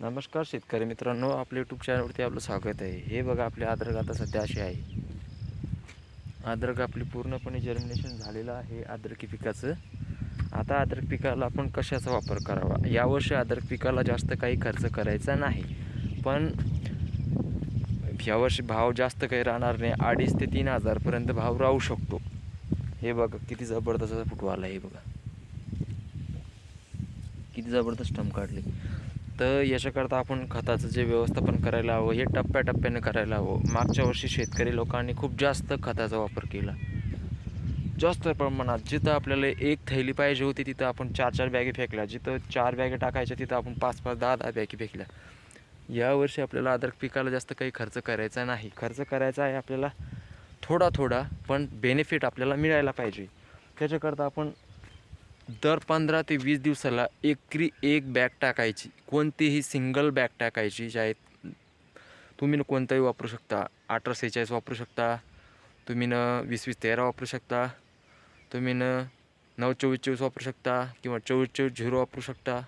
नमस्कार शेतकरी मित्रांनो आपल्या यूट्यूब चॅनलवरती आपलं स्वागत आहे. हे बघा आपले अद्रक आता सध्या असे आहे. अद्रक आपली पूर्णपणे जर्मिनेशन झालेलं आहे अद्रकी पिकाचं. आता अद्रक पिकाला आपण कशाचा वापर करावा? यावर्षी अद्रक पिकाला जास्त काही खर्च करायचा नाही. पण यावर्षी भाव जास्त काही राहणार नाही. अडीच ते तीन हजारपर्यंत भाव राहू शकतो. हे बघा किती जबरदस्त फुटवा आला हे बघा. किती जबरदस्त टम काढले. तर याच्याकरता आपण खताचं जे व्यवस्थापन करायला हवं हे टप्प्याटप्प्याने करायला हवं. मागच्या वर्षी शेतकरी लोकांनी खूप जास्त खताचा वापर केला. जास्त प्रमाणात जिथं आपल्याला एक थैली पाहिजे होती तिथं आपण चार चार बॅगे फेकल्या. जिथं चार बॅगे टाकायच्या तिथं आपण पाच पाच दहा दहा बॅगे फेकल्या. यावर्षी आपल्याला अद्रक पिकाला जास्त काही खर्च करायचा नाही. खर्च करायचा आहे आपल्याला थोडा थोडा पण बेनिफिट आपल्याला मिळायला पाहिजे. त्याच्याकरता आपण दर पंधरा ते वीस दिवसाला एकरी एक बॅग टाकायची. कोणतीही सिंगल बॅग टाकायची जे आहेत तुम्ही न कोणताही वापरू शकता. अठरा सेहेचाळीस वापरू शकता. तुम्ही न वीस वीस तेरा वापरू शकता. तुम्ही न नऊ चोवीस चोवीस वापरू शकता किंवा चोवीस चोवीस झिरो वापरू शकता.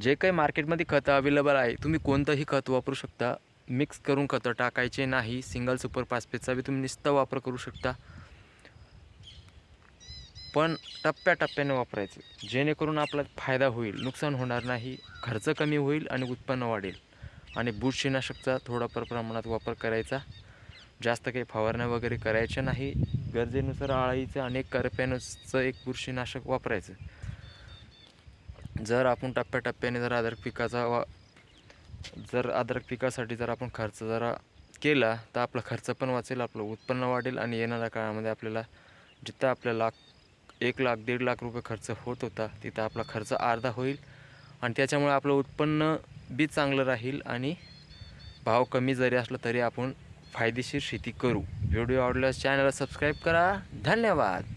जे काही मार्केटमध्ये खतं अवेलेबल आहे तुम्ही कोणतंही खत वापरू शकता. मिक्स करून खतं टाकायचे नाही. सिंगल सुपर पासपेटचा बी तुम्ही निस्त वापर करू शकता. पण टप्प्याटप्प्याने वापरायचं. जेणेकरून आपला फायदा होईल नुकसान होणार नाही खर्च कमी होईल आणि उत्पन्न वाढेल. आणि बुरशीनाशकचा थोडाफार प्रमाणात वापर करायचा. जास्त काही फवारण्या वगैरे करायच्या नाही. गरजेनुसार आळाईचं अनेक करप्यानुचं एक बुरशीनाशक वापरायचं. जर आपण टप्प्याटप्प्याने जर अद्रक पिकाचा वा जर अद्रक पिकासाठी जर आपण खर्च जरा केला तर आपला खर्च पण वाचेल आपलं उत्पन्न वाढेल आणि येणाऱ्या काळामध्ये आपल्याला जिथं आपल्या लाख एक लाख दीड लाख रुपये खर्च होत होता. तिथं आपला खर्च अर्धा होईल. आणि त्याच्यामुळे आपलं उत्पन्न बी चांगलं राहील आणि भाव कमी जरी असला तरी आपण फायदेशीर शेती करू. व्हिडिओ आवडल्यास चॅनलला सबस्क्राईब करा. धन्यवाद.